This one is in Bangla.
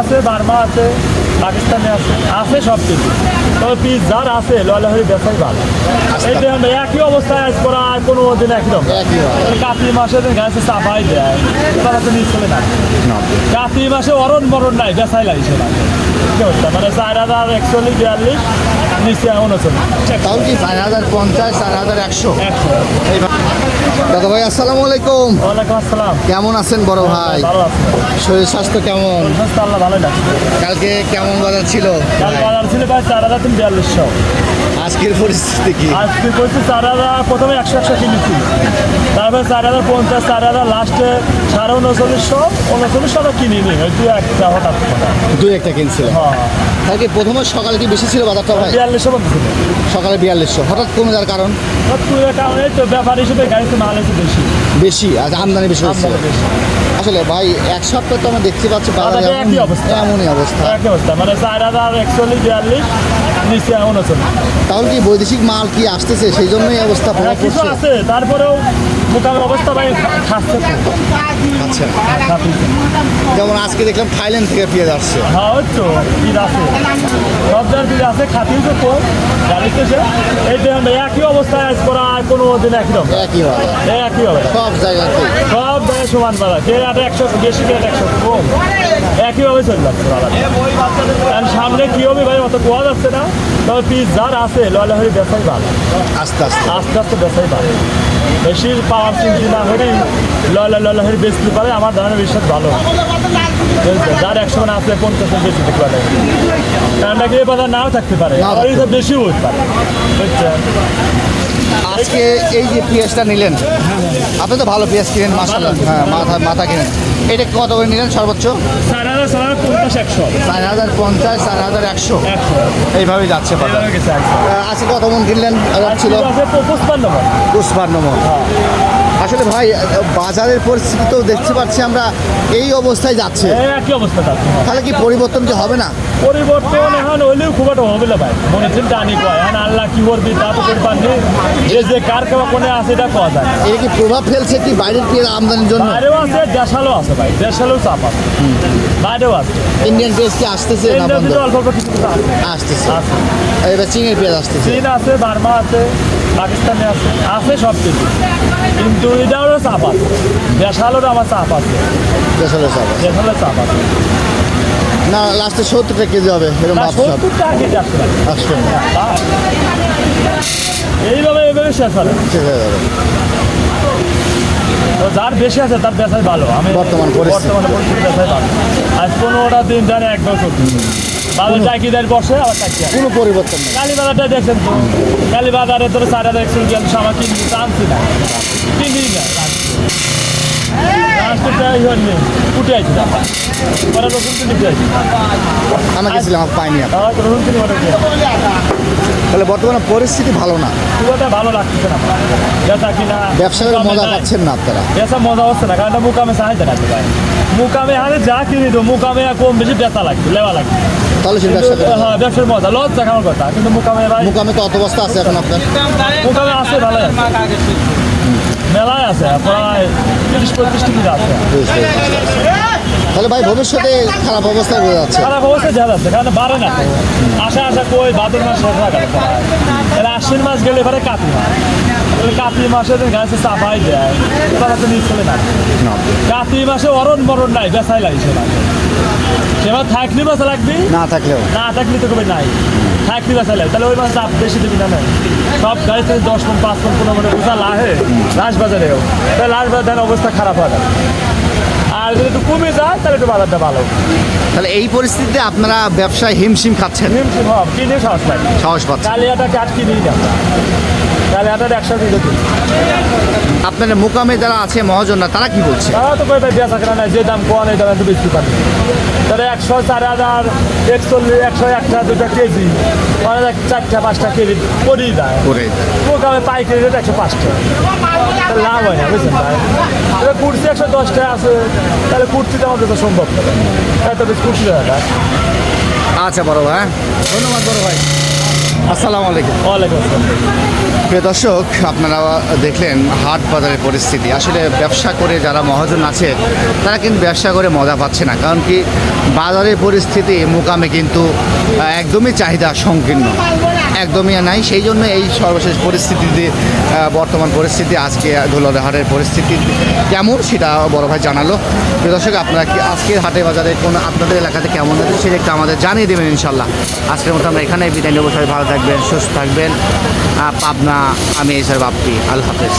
আছে বার্মা আছে পাকিস্তানে আছে আছে সব কিছু। তবে পিস যার আছে লয়লা হয়ে বেচাই ভালো। এই দেখুন ভাই, একই অবস্থায় আজ করা আর কোনো দিন একই রকম কাতি মাসে গাছে চাপাই দেয়। তারা তো নিচ চলে না। কাতি মাসে অরণ মরণ নাই বেচাই লাগছে না মানে চার হাজার একচল্লিশ বিয়াল্লিশ নিচে তাও কি চার হাজার পঞ্চাশ চার হাজার একশো? একশো। দাদা ভাই আসসালামু আলাইকুম। ওয়ালাইকুম আসসালাম। কেমন আছেন বড় ভাই? ভালো আছে। শরীর স্বাস্থ্য কেমন? আল্লাহ ভালোই লাগছে কালকে কেমন বাজার ছিল? কাল বাজার ছিল প্রায় চার হাজার তিন বিয়াল্লিশশো। আজকের পরিস্থিতি কি? আজকে করছি চার হাজার প্রথমে একশো একশো কিনেছি। তারপরে চার হাজার পঞ্চাশ চার হাজার লাস্টে সাড়ে উনচল্লিশশো উনচল্লিশশো তো কিনিনি ওই দু একটা হঠাৎ দুই একটা কিনছিল হ্যাঁ। কালকে প্রথমে সকালে কি বেশি ছিল বাজারটা ভাই? বিয়াল্লিশশো সকালে বিয়াল্লিশশো। হঠাৎ কমে যাওয়ার কারণ? কারণে তো ব্যাপার হিসেবে গাড়িতে মাল বেশি। বেশি আজ আমদানি বেশি হচ্ছে আসলে ভাই এক সপ্তাহ তো আমরা দেখতে পাচ্ছি বাজারে একই অবস্থা। এমনই অবস্থা। একই অবস্থা। মানে চার হাজার একচল্লিশ বিয়াল্লিশ নিচে উনচল্লিশ। তাহলে কি বৈদেশিক মাল কি আসতেছে? সেই জন্যই অবস্থা হ্যাঁ, কিছু আছে। তারপরেও অবস্থা ভাই খাচ্ছে। আচ্ছা। যেমন আজকে দেখলাম থাইল্যান্ড থেকে পেঁয়াজ আসছে। হ্যাঁ ওই তো বীজ আছে। আছে খাতিও তো কম গাড়িতে সে। এই একই অবস্থায় আজ একই একই হবে একই হবে সব জায়গাতে সব জায়গায় সমান বাজার। কে আটে একশো বেশি কে একশো কম। একইভাবে চলে যাচ্ছে বাজার। কারণ সামনে কি হবে ভাই অত কোয়া যাচ্ছে না। তবে পিস যার আছে লয়লা হয়ে বেচাই ভালো। আস্তে আস্তে। আস্তে আস্তে বেচাই ভালো। বেশি পাওয়ার চিন্তা না হলেই লয়লা লয়লা হয়ে বেচতে পারে আমার ধারণা বিশ্বাস ভালো? যার একশো মানে আছে পঞ্চাশ বেশি দেখতে পারে কারণটা কি বাজার নাও থাকতে পারে। বেশিও হতে পারে। বুঝছেন? আজকে এই যে পেঁয়াজটা নিলেন আপনি তো ভালো পেঁয়াজ কিনেন মাসাল্লাহ হ্যাঁ মাথা মাথা কিনেন। এটা কত করে নিলেন সর্বোচ্চ? চার হাজার পঞ্চাশ। চার হাজার একশো। এইভাবেই যাচ্ছে বাজার। আহ, আজকে কত মন কিনলেন? ছিল? পুষ্পান্ন মন। আসলে ভাই বাজারের পরিস্থিতি তো দেখতে পাচ্ছি আমরা এই অবস্থায় যাচ্ছে। একই অবস্থা তাহলে কি পরিবর্তন কি হবে না? পরিবর্তন এখন হইলেও খুব একটা হবে না ভাই। মনে হচ্ছে জানি কয় আল্লাহ কি করবি তা তো করে পারনি যে যে কার কেমন কোনে আছে এটা কওয়া যায়। এটা কি প্রভাব ফেলছে কি বাইরের পেঁয়াজ আমদানির জন্য? বাইরেও আছে দেশালও আছে ভাই দেশালেও চাপ আছে। বাইরেও আছে। ইন্ডিয়ান পেঁয়াজ কি আসতেছে না বন্ধ? অল্প অল্প কিছু আসতেছে। এবার চীনের পেঁয়াজ আসতেছে। চীন আছে বার্মা আছে পাকিস্তানে আছে আছে সব কিছু কিন্তু এটারও চাপ আছে। দেশালেরও আমার চাপ আছে। দেশালের চাপ আছে। দেশালের চাপ আছে। না লাস্টে সত্তরটা কেজি হবে এরকম কেজি আসবে এইভাবে এইভাবে শেষ হবে হয়ে যাবে। তো যার বেশি আছে তার ব্যথাই ভালো। আমি বর্তমান। বর্তমানে পরিস্থিতি বেসাই ভালো। আজ পনেরোটা দিন জানে এক বছর বাজার চাকি দেয় বসে আবার চাকি। কোনো পরিবর্তন নেই। দেখছেন তো? কালী বাজারে তোর চার হাজার একশো গেল আমার কিনবি আনছি না কিনবি না আমরা গেছিলাম পাইনি আর। তাহলে বর্তমানে পরিস্থিতি ভালো না? ভালো লাগতেছে না। ব্যবসায়ীরা মজা। পাচ্ছেন না আপনারা? এসব মজা হচ্ছে না কারণ মুকামে চাহিদা রাখতে পারে। মুকামে হারে যা কিনি তো মুকামে কম বেশি বেচা লাগবে লেওয়া লাগবে। তাহলে সে ব্যবসা হ্যাঁ ব্যবসার মজা লস দেখানোর কথা। কিন্তু মুকামে মুকামে তো অত বস্তা আছে এখন আপনার। মুকামে আছে ভালো মেলায় আছে প্রায় তিরিশ পঁয়ত্রিশটি কিলো আছে। তাহলে ভাই ভবিষ্যতে খারাপ অবস্থায় বোঝা যাচ্ছে। খারাপ অবস্থা যা যাচ্ছে কারণ বাড়ে না। আশা আশা কই ভাদ্র মাস শেষ হয়ে গেল আশ্বিন মাস গেলে এবারে কাটি কাতি মাসে গাছে চাপাই দেয় তারা তো নিচ চলে না। না। কাতি মাসে অরণ মরণ নাই বেচাই লাগে সে মাসে সেবার থাকলে বেচা লাগবি? না থাকলেও। না থাকলে তো কবে নাই। থাকলে বেচা লাগে তাহলে ওই চাপ বেশি দিবি না না। সব গাড়ি থেকে দশ পন পাঁচ পন পনেরো মনে বোঝা লাহে। লাশ বাজারেও তাহলে লাশ বাজারের অবস্থা খারাপ হয় না আর যদি একটু কমে যায় তাহলে একটু বাজারটা ভালো। তাহলে এই পরিস্থিতিতে আপনারা ব্যবসায় হিমশিম খাচ্ছেন। হিমশিম হব কিনে সাহস লাগে। সাহস পাচ্ছেন। কালিয়াটা কাঠ কিনেই না। কালিয়াটার একসাথে দিতে দিই আপনাদের মোকামে যারা আছে মহাজনরা তারা কি বলছে? তারা তো কয়ে বেচা কেনা নাই যে দাম কম এই দামে একটু বেশি পাবে। তাহলে একশো চার হাজার একচল্লিশ একশো একটা দুটা কেজি দেখ চারটা পাঁচটা কেজি করেই দেয়। করে মোকামে পাইকারি রেট একশো পাঁচ টাকা। লাভ হয় না বুঝছেন? ভাই এবার কুর্তি একশো দশ টাকা আছে তাহলে কুর্তিটা আমাদের তো সম্ভব না। তাই তো বেশ কুর্তি আচ্ছা বড় ভাই ধন্যবাদ বড় ভাই। আসসালামু আলাইকুম। ওয়ালাইকুম আসসালাম। প্রিয় দর্শক আপনারা দেখলেন হাট বাজারের পরিস্থিতি। আসলে ব্যবসা করে যারা মহাজন আছে তারা কিন্তু ব্যবসা করে মজা পাচ্ছে না। কারণ কি বাজারের পরিস্থিতি মোকামে কিন্তু একদমই চাহিদা সংকীর্ণ। একদমই নাই। সেই জন্য এই সর্বশেষ পরিস্থিতিতে বর্তমান পরিস্থিতি, আজকে ধুলার হাটের পরিস্থিতি কেমন সেটা বড় ভাই জানালো। দর্শক, আপনারা কি আজকের হাটে বাজারে কোন আপনাদের এলাকাতে কেমন আছে সেটা একটু আমাদের জানিয়ে দেবেন ইনশাল্লাহ আজকের মতো আমরা এখানে বিদায় নেব। সবাই ভালো থাকবেন, সুস্থ থাকবেন। পাবনা, আমি এসার বাপ্পি। আল্লাহ হাফেজ।